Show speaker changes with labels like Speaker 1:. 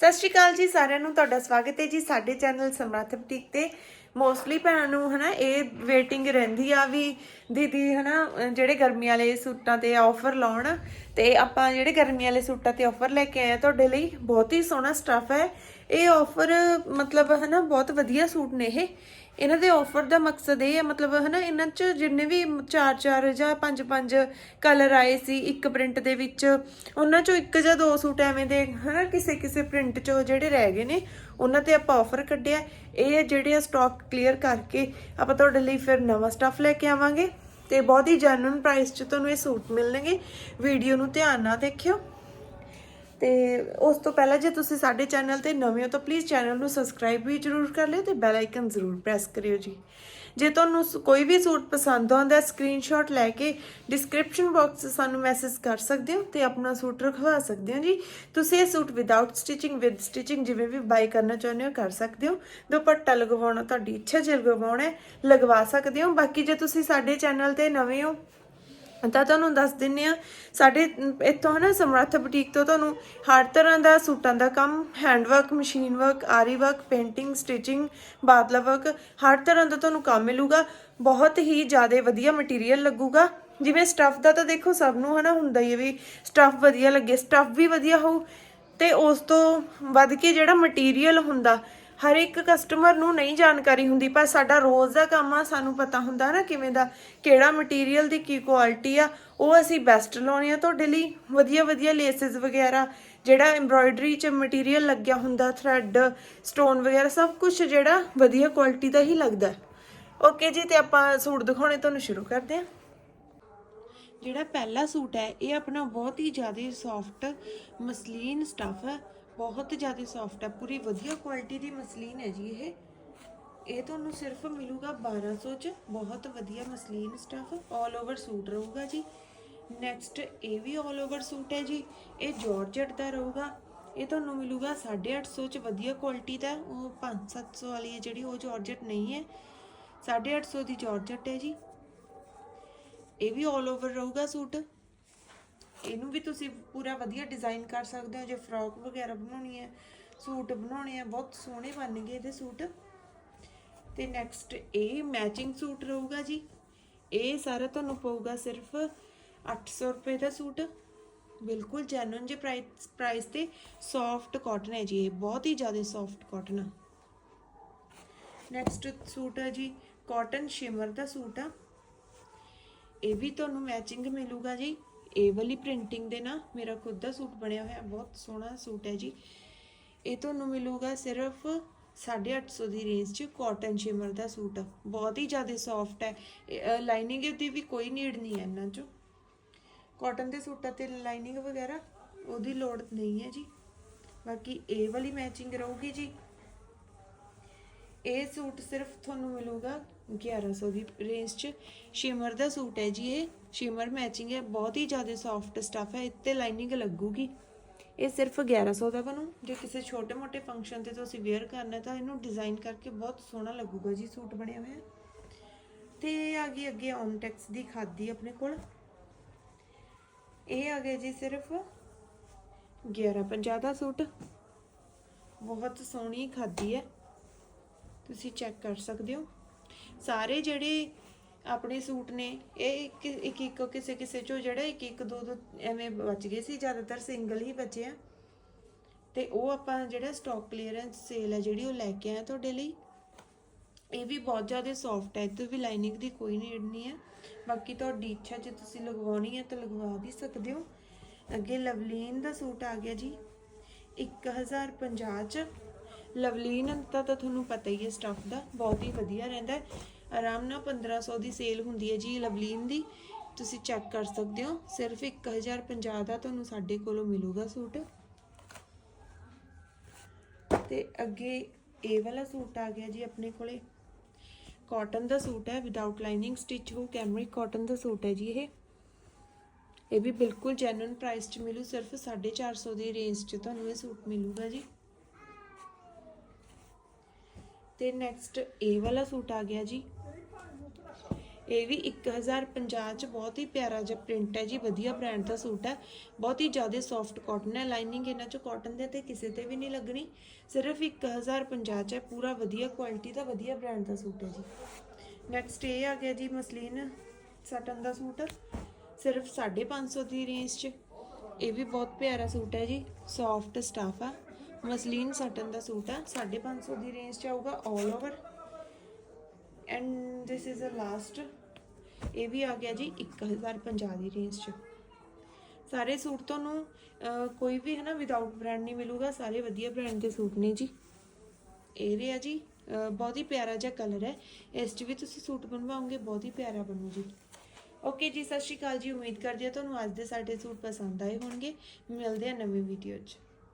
Speaker 1: ਸਤਿ ਸ਼੍ਰੀ ਅਕਾਲ ਜੀ, ਸਾਰਿਆਂ ਨੂੰ ਤੁਹਾਡਾ ਸਵਾਗਤ ਹੈ ਜੀ ਸਾਡੇ ਚੈਨਲ ਸਮਰੱਥ ਬੁਟੀਕ ਤੇ। ਮੋਸਟਲੀ ਭੈਣਾਂ ਨੂੰ ਹਨਾ, ਇਹ ਵੇਟਿੰਗ ਰਹਿੰਦੀ ਆ ਵੀ ਦੀਦੀ ਹਨਾ ਅਹ ਜਿਹੜੇ ਗਰਮੀ ਵਾਲੇ ਸੂਟਾਂ ਤੇ ਆਫਰ ਲਾਉਣ, ਤੇ ਆਪਾਂ ਜਿਹੜੇ ਗਰਮੀ ਵਾਲੇ ਸੂਟਾਂ ਤੇ ਆਫਰ ਲੈ ਕੇ ਆਏ ਆ ਤੁਹਾਡੇ ਲਈ, ਬਹੁਤ ਹੀ ਸੋਹਣਾ ਸਟੱਫ ਹੈ। ਇਹ ਆਫਰ ਮਤਲਬ ਹਨਾ, ਬਹੁਤ ਵਧੀਆ ਸੂਟ ਨੇ ਇਹ। ਇਹਨਾਂ ਦੇ ਆਫਰ ਦਾ ਮਕਸਦ ਇਹ ਹੈ, ਮਤਲਬ ਹਨਾ, ਇਹਨਾਂ 'ਚ ਜਿੰਨੇ ਵੀ ਚਾਰ ਚਾਰ ਜਾਂ ਪੰਜ ਪੰਜ ਕਲਰ ਆਏ ਸੀ, ਇੱਕ ਪ੍ਰਿੰਟ ਦੇ ਵਿੱਚ, ਉਹਨਾਂ 'ਚੋਂ ਇੱਕ ਜਾਂ ਦੋ ਸੂਟ ਐਵੇਂ ਦੇ, ਹਨਾ, ਕਿਸੇ ਕਿਸੇ ਪ੍ਰਿੰਟ 'ਚੋਂ ਜਿਹੜੇ ਰਹਿ ਗਏ ਨੇ, ਉਹਨਾਂ ਤੇ ਆਪਾਂ ਆਫਰ ਕੱਢਿਆ। ਇਹ ਜਿਹੜੇ ਆ ਸਟਾਕ ਕਲੀਅਰ ਕਰਕੇ ਆਪਾਂ ਤੁਹਾਡੇ ਲਈ ਫਿਰ ਨਵਾਂ ਸਟੱਫ ਲੈ ਕੇ ਆਵਾਂਗੇ। ਤੇ ਬਹੁਤ ਹੀ ਜੈਨੂਇਨ ਪ੍ਰਾਈਸ 'ਚ ਤੁਹਾਨੂੰ ਇਹ ਸੂਟ ਮਿਲਣਗੇ। ਵੀਡੀਓ ਨੂੰ ਧਿਆਨ ਨਾਲ ਦੇਖਿਓ। ਤੇ ਉਸ ਤੋਂ ਪਹਿਲਾਂ ਜੇ ਤੁਸੀਂ ਸਾਡੇ ਚੈਨਲ ਤੇ ਨਵੇਂ ਹੋ ਤਾਂ ਪਲੀਜ਼ ਚੈਨਲ ਨੂੰ ਸਬਸਕ੍ਰਾਈਬ ਵੀ ਜਰੂਰ ਕਰ ਲਿਓ ਤੇ ਬੈਲ ਆਈਕਨ ਜ਼ਰੂਰ ਪ੍ਰੈਸ ਕਰਿਓ ਜੀ। ਜੇ ਤੁਹਾਨੂੰ ਸ- ਕੋਈ ਵੀ ਸੂਟ ਪਸੰਦ ਆਉਂਦਾ ਸਕਰੀਨਸ਼ਾਟ ਲੈ ਕੇ ਡਿਸਕ੍ਰਿਪਸ਼ਨ ਬਾਕਸ ਸਾਨੂੰ ਮੈਸੇਜ ਕਰ ਸਕਦੇ ਹੋ ਤੇ ਆਪਣਾ ਸੂਟ ਰਖਵਾ ਸਕਦੇ ਹੋ ਜੀ। ਤੁਸੀਂ ਇਹ suit without stitching with stitching ਜਿਵੇਂ ਵੀ ਬਾਈ ਕਰਨਾ ਚਾਹੁੰਦੇ ਹੋ ਕਰ ਸਕਦੇ ਹੋ। ਦੁਪੱਟਾ ਲਗਵਾਉਣਾ ਤੁਹਾਡੀ ਇੱਛਾ ਜੇ ਲਗਵਾਉਣਾ ਹੈ, ਲਗਵਾ ਸਕਦੇ ਹੋ। ਬਾਕੀ ਜੇ ਤੁਸੀਂ ਸਾਡੇ ਚੈਨਲ ਤੇ ਨਵੇਂ ਹੋ ਤਾਂ ਤੁਹਾਨੂੰ ਦੱਸ ਦਿੰਨੇ ਆ, ਸਾਡੇ ਇੱਥੋਂ ਹਨਾ ਸਮਰੱਥ ਬੁਟੀਕ ਤੋਂ ਤੁਹਾਨੂੰ ਹਰ ਤਰ੍ਹਾਂ ਦਾ ਸੂਟਾਂ ਦਾ ਕੰਮ hand work machine work aari work painting stitching badla work ਹਰ ਤਰ੍ਹਾਂ ਦਾ ਤੁਹਾਨੂੰ ਕੰਮ ਮਿਲੂਗਾ, ਬਹੁਤ ਹੀ ਜ਼ਿਆਦਾ ਵਧੀਆ ਮਟੀਰੀਅਲ ਲੱਗੂਗਾ। ਜਿਵੇਂ ਸਟੱਫ ਦਾ ਤਾਂ ਦੇਖੋ ਸਭ ਨੂੰ ਹਨਾ ਹੁੰਦਾ ਹੀ ਹੈ ਵੀ ਸਟੱਫ ਵਧੀਆ ਲੱਗੇ ਸਟੱਫ ਵੀ ਵਧੀਆ ਹੋਊ, ਤੇ ਉਸ ਤੋਂ ਵੱਧ ਕੇ ਜਿਹੜਾ ਮਟੀਰੀਅਲ ਹੁੰਦਾ ਹਰ ਇੱਕ ਕਸਟਮਰ ਨੂੰ ਨਹੀਂ ਜਾਣਕਾਰੀ ਹੁੰਦੀ, ਪਰ ਸਾਡਾ ਰੋਜ਼ ਦਾ ਕੰਮ ਆ, ਸਾਨੂੰ ਪਤਾ ਹੁੰਦਾ ਨਾ ਕਿਵੇਂ ਦਾ, ਕਿਹੜਾ ਮਟੀਰੀਅਲ ਦੀ ਕੀ ਕੁਆਲਿਟੀ ਆ, ਉਹ ਅਸੀਂ ਬੈਸਟ ਲਾਉਣੇ ਆ ਤੁਹਾਡੇ ਲਈ ਵਧੀਆ ਵਧੀਆ ਲੇਸਿਸ ਵਗੈਰਾ, ਜਿਹੜਾ ਐਮਬ੍ਰੋਇਡਰੀ ਚ ਮਟੀਰੀਅਲ ਲੱਗਿਆ ਹੁੰਦਾ ਥ੍ਰੈਡ ਸਟੋਨ ਵਗੈਰਾ, ਸਭ ਕੁਝ ਜਿਹੜਾ ਵਧੀਆ ਕੁਆਲਿਟੀ ਦਾ ਹੀ ਲੱਗਦਾ। ਓਕੇ ਜੀ, ਤੇ ਆਪਾਂ ਸੂਟ ਦਿਖਾਉਣੇ, ਤੁਹਾਨੂੰ ਸ਼ੁਰੂ ਕਰਦੇ ਹਾਂ। ਜਿਹੜਾ ਪਹਿਲਾ ਸੂਟ ਹੈ, ਇਹ ਆਪਣਾ ਬਹੁਤ ਹੀ ਜ਼ਿਆਦਾ ਸੌਫਟ ਮਸਲੀਨ ਸਟਫ ਹੈ। ਬਹੁਤ ਜ਼ਿਆਦਾ ਸੌਫਟ ਹੈ ਪੂਰੀ ਵਧੀਆ ਕੁਆਲਿਟੀ ਦੀ ਮਸਲੀਨ ਹੈ ਜੀ ਇਹ ਇਹ ਤੁਹਾਨੂੰ ਸਿਰਫ ਮਿਲੂਗਾ 1200 ਚ ਬਹੁਤ ਵਧੀਆ ਮਸਲੀਨ ਸਟਫ 올 ਓਵਰ ਸੂਟ ਰਹੂਗਾ ਜੀ ਨੈਕਸਟ ਇਹ ਵੀ 올 ਓਵਰ ਸੂਟ ਹੈ ਜੀ ਇਹ ਜਾਰਜਟ ਦਾ ਰਹੂਗਾ ਇਹ ਤੁਹਾਨੂੰ ਮਿਲੂਗਾ 850 ਚ ਵਧੀਆ ਕੁਆਲਿਟੀ ਦਾ ਉਹ 5-700 ਵਾਲੀ ਹੈ ਜਿਹੜੀ ਉਹ ਜਾਰਜਟ ਨਹੀਂ ਹੈ 850 ਦੀ ਜਾਰਜਟ ਹੈ ਜੀ ਇਹ ਵੀ 올 ਓਵਰ ਰਹੂਗਾ ਸੂਟ ਇਹਨੂੰ ਵੀ ਤੁਸੀਂ ਪੂਰਾ ਵਧੀਆ ਡਿਜ਼ਾਈਨ ਕਰ ਸਕਦੇ ਹੋ, ਜੇ ਫਰੋਕ ਵਗੈਰਾ ਬਣਾਉਣੀ ਹੈ, ਸੂਟ ਬਣਾਉਣੇ ਆ, ਬਹੁਤ ਸੋਹਣੇ ਬਣਨਗੇ ਇਹਦੇ ਸੂਟ। ਤੇ ਨੈਕਸਟ ਇਹ ਮੈਚਿੰਗ ਸੂਟ ਰਹੂਗਾ ਜੀ। ਇਹ ਸਾਰਾ ਤੁਹਾਨੂੰ ਪਊਗਾ ਸਿਰਫ 800 ਰੁਪਏ ਦਾ ਸੂਟ। ਬਿਲਕੁਲ ਜੈਨੂਨ ਜੇ ਪ੍ਰਾਈਸ ਪ੍ਰਾਈਸ ਤੇ ਸੌਫਟ ਕਾਟਨ ਹੈ ਜੀ, ਇਹ ਬਹੁਤ ਹੀ ਜ਼ਿਆਦਾ ਸੌਫਟ ਕਾਟਨ ਆ। ਨੈਕਸਟ ਸੂਟ ਹੈ ਜੀ ਕਾਟਨ ਸ਼ਿਮਰ ਦਾ ਸੂਟ ਆ। ਇਹ ਵੀ ਤੁਹਾਨੂੰ ਮੈਚਿੰਗ ਮਿਲੂਗਾ ਜੀ। ਇਹ ਵਾਲੀ ਪ੍ਰਿੰਟਿੰਗ ਦੇ ਨਾ ਮੇਰਾ ਖੁਦ ਦਾ ਸੂਟ ਬਣਿਆ ਹੋਇਆ, ਬਹੁਤ ਸੋਹਣਾ ਸੂਟ ਹੈ ਜੀ। ਇਹ ਤੁਹਾਨੂੰ ਮਿਲੂਗਾ ਸਿਰਫ 850 ਦੀ ਰੇਂਜ 'ਚ ਕਾਟਨ ਸ਼ਿਮਰ ਦਾ ਸੂਟ। ਬਹੁਤ ਹੀ ਜ਼ਿਆਦਾ ਸੌਫਟ ਹੈ। ਲਾਈਨਿੰਗ ਦੀ ਵੀ ਕੋਈ ਨੀਡ ਨਹੀਂ ਹੈ ਇਹਨਾਂ 'ਚੋਂ। ਕਾਟਨ ਦੇ ਸੂਟਾਂ ਤੇ ਲਾਈਨਿੰਗ ਵਗੈਰਾ ਉਹਦੀ ਲੋੜ ਨਹੀਂ ਹੈ ਜੀ। ਬਾਕੀ ਇਹ ਵਾਲੀ ਮੈਚਿੰਗ ਰਹੂਗੀ ਜੀ। ਇਹ ਸੂਟ ਸਿਰਫ ਤੁਹਾਨੂੰ ਮਿਲੂਗਾ 1100 ਦੀ ਰੇਂਜ 'ਚ। ਸ਼ਿਮਰ ਦਾ ਸੂਟ ਹੈ ਜੀ ਇਹ। ਸ਼ਿਮਰ ਮੈਚਿੰਗ ਹੈ। ਬਹੁਤ ਹੀ ਜ਼ਿਆਦਾ ਸੌਫਟ ਸਟਫ ਹੈ। ਇੱਥੇ ਲਾਈਨਿੰਗ ਲੱਗੂਗੀ। ਇਹ ਸਿਰਫ 1100 ਦਾ ਬਣੂ। ਜੇ ਕਿਸੇ ਛੋਟੇ-ਮੋਟੇ ਫੰਕਸ਼ਨ ਤੇ ਤੁਸੀਂ ਵੇਅਰ ਕਰਨਾ ਤਾਂ ਇਹਨੂੰ ਡਿਜ਼ਾਈਨ ਕਰਕੇ ਬਹੁਤ ਸੋਹਣਾ ਲੱਗੂਗਾ ਜੀ ਸੂਟ ਬਣਿਆ ਹੋਇਆ। ਤੇ ਇਹ ਆ ਗਈ ਅੱਗੇ ਓਮਟੈਕਸ ਦੀ ਖਾਦੀ ਆਪਣੇ ਕੋਲ। ਇਹ ਆ ਗਿਆ ਜੀ ਸਿਰਫ 1150 ਦਾ ਸੂਟ। ਬਹੁਤ ਸੋਹਣੀ ਖਾਦੀ ਹੈ। ਤੁਸੀਂ ਚੈੱਕ ਕਰ ਸਕਦੇ ਹੋ। ਸਾਰੇ ਜਿਹੜੇ ਆਪਣੇ ਸੂਟ ਨੇ, ਇਹ ਇੱਕ ਇੱਕ ਕਿਸੇ ਕਿਸੇ ਚੋਂ ਜਿਹੜਾ ਇੱਕ ਇੱਕ, ਦੋ ਦੋ ਐਵੇਂ ਬਚ ਗਏ ਸੀ, ਜ਼ਿਆਦਾਤਰ ਸਿੰਗਲ ਹੀ ਬਚੇ ਆ। ਤੇ ਉਹ ਆਪਾਂ ਜਿਹੜਾ ਸਟਾਕ ਕਲੀਅਰੈਂਸ ਸੇਲ ਹੈ ਜਿਹੜੀ ਉਹ ਲੈ ਕੇ ਆਏ ਤੁਹਾਡੇ ਲਈ। ਇਹ ਵੀ ਬਹੁਤ ਜ਼ਿਆਦਾ ਸੌਫਟ ਹੈ ਇਹਦੇ ਵੀ ਲਾਈਨਿੰਗ ਦੀ ਕੋਈ ਨੀਡ ਨਹੀਂ ਹੈ। ਬਾਕੀ ਤੁਹਾਡੀ ਇੱਛਾ ਜੇ ਤੁਸੀਂ ਲਗਵਾਉਣੀ ਹੈ ਤਾਂ ਲਗਵਾ ਵੀ ਸਕਦੇ ਹੋ। ਅੱਗੇ ਲਵਲੀਨ ਦਾ ਸੂਟ ਆ ਗਿਆ ਜੀ 1050 ਚ। ਲਵਲੀਨ, ਤਾਂ ਤਾਂ ਤੁਹਾਨੂੰ ਪਤਾ ਹੀ ਹੈ ਸਟਫ ਦਾ, ਬਹੁਤ ਹੀ ਵਧੀਆ ਰਹਿੰਦਾ ਹੈ। ਆਰਾਮ ਨਾਲ 1500 ਦੀ ਸੇਲ ਹੁੰਦੀ ਹੈ ਜੀ ਲਵਲੀਨ ਦੀ। ਤੁਸੀਂ ਚੈੱਕ ਕਰ ਸਕਦੇ ਹੋ, ਸਿਰਫ 1050 ਦਾ ਤੁਹਾਨੂੰ ਸਾਡੇ ਕੋਲੋਂ ਮਿਲੂਗਾ ਸੂਟ। ਤੇ ਅੱਗੇ ਇਹ ਵਾਲਾ ਸੂਟ ਆ ਗਿਆ ਜੀ ਆਪਣੇ ਕੋਲੇ। ਕਾਟਨ ਦਾ ਸੂਟ ਹੈ ਵਿਦਆਊਟ ਲਾਈਨਿੰਗ ਸਟਿਚ ਹੋ ਕੈਮਰਿਕ ਕਾਟਨ ਦਾ ਸੂਟ ਹੈ ਜੀ ਇਹ। ਇਹ ਵੀ ਬਿਲਕੁਲ ਜੈਨੂਇਨ ਪ੍ਰਾਈਸ 'ਚ ਮਿਲੂ, ਸਿਰਫ 450 ਦੀ ਰੇਂਜ 'ਚ ਤੁਹਾਨੂੰ ਇਹ ਸੂਟ ਮਿਲੂਗਾ ਜੀ। ਤੇ ਨੈਕਸਟ ਇਹ ਵਾਲਾ ਸੂਟ ਆ ਗਿਆ ਜੀ। ਇਹ ਵੀ 1050 ਚ ਬਹੁਤ ਹੀ ਪਿਆਰਾ ਜਿਹਾ ਪ੍ਰਿੰਟ ਹੈ ਜੀ, ਵਧੀਆ ਬ੍ਰਾਂਡ ਦਾ ਸੂਟ ਹੈ। ਬਹੁਤ ਹੀ ਜ਼ਿਆਦਾ ਸੌਫਟ ਕਾਟਨ ਹੈ ਲਾਈਨਿੰਗ ਇਹਨਾਂ ਚ ਕਾਟਨ ਦੇ ਤੇ ਕਿਸੇ ਤੇ ਵੀ ਨਹੀਂ ਲੱਗਣੀ। ਸਿਰਫ 1050 ਚ ਹੈ, ਪੂਰਾ ਵਧੀਆ ਕੁਆਲਿਟੀ ਦਾ ਵਧੀਆ ਬ੍ਰਾਂਡ ਦਾ ਸੂਟ ਹੈ ਜੀ। ਨੈਕਸਟ ਇਹ ਆ ਗਿਆ ਜੀ ਮਸਲੀਨ ਸਟਨ ਦਾ ਸੂਟ। ਸਿਰਫ 550 ਦੀ ਰੇਂਜ 'ਚ। ਇਹ ਵੀ ਬਹੁਤ ਪਿਆਰਾ ਸੂਟ ਹੈ ਜੀ ਸੌਫਟ ਸਟਾਫ ਆ। ਮਸਲੀਨ ਸਟਨ ਦਾ ਸੂਟ ਆ। 550 ਦੀ ਰੇਂਜ 'ਚ ਆਊਗਾ 올 over and this is a last ਇਹ ਵੀ ਆ ਗਿਆ ਜੀ 1050 ਦੀ ਰੇਂਜ 'ਚ। ਸਾਰੇ ਸੂਟ ਤੁਹਾਨੂੰ ਕੋਈ ਵੀ ਹੈ ਨਾ ਵਿਦਆਊਟ ਬ੍ਰਾਂਡ ਨਹੀਂ ਮਿਲੂਗਾ। ਸਾਰੇ ਵਧੀਆ ਬ੍ਰਾਂਡ ਦੇ ਸੂਟ ਨੇ ਜੀ। ਇਹ ਰਿਹਾ ਜੀ ਬਹੁਤ ਹੀ ਪਿਆਰਾ ਜਿਹਾ ਕਲਰ ਹੈ। ਇਸ 'ਚ ਵੀ ਤੁਸੀਂ ਸੂਟ ਬਣਵਾਓਗੇ, ਬਹੁਤ ਹੀ ਪਿਆਰਾ ਬਣੂ ਜੀ। ਓਕੇ ਜੀ, ਸਤਿ ਸ਼੍ਰੀ ਅਕਾਲ ਜੀ। ਉਮੀਦ ਕਰਦੇ ਹਾਂ ਤੁਹਾਨੂੰ ਅੱਜ ਦੇ ਸਾਡੇ ਸੂਟ ਪਸੰਦ ਆਏ ਹੋਣਗੇ। ਮਿਲਦੇ ਆ ਨਵੀਂ ਵੀਡੀਓ 'ਚ।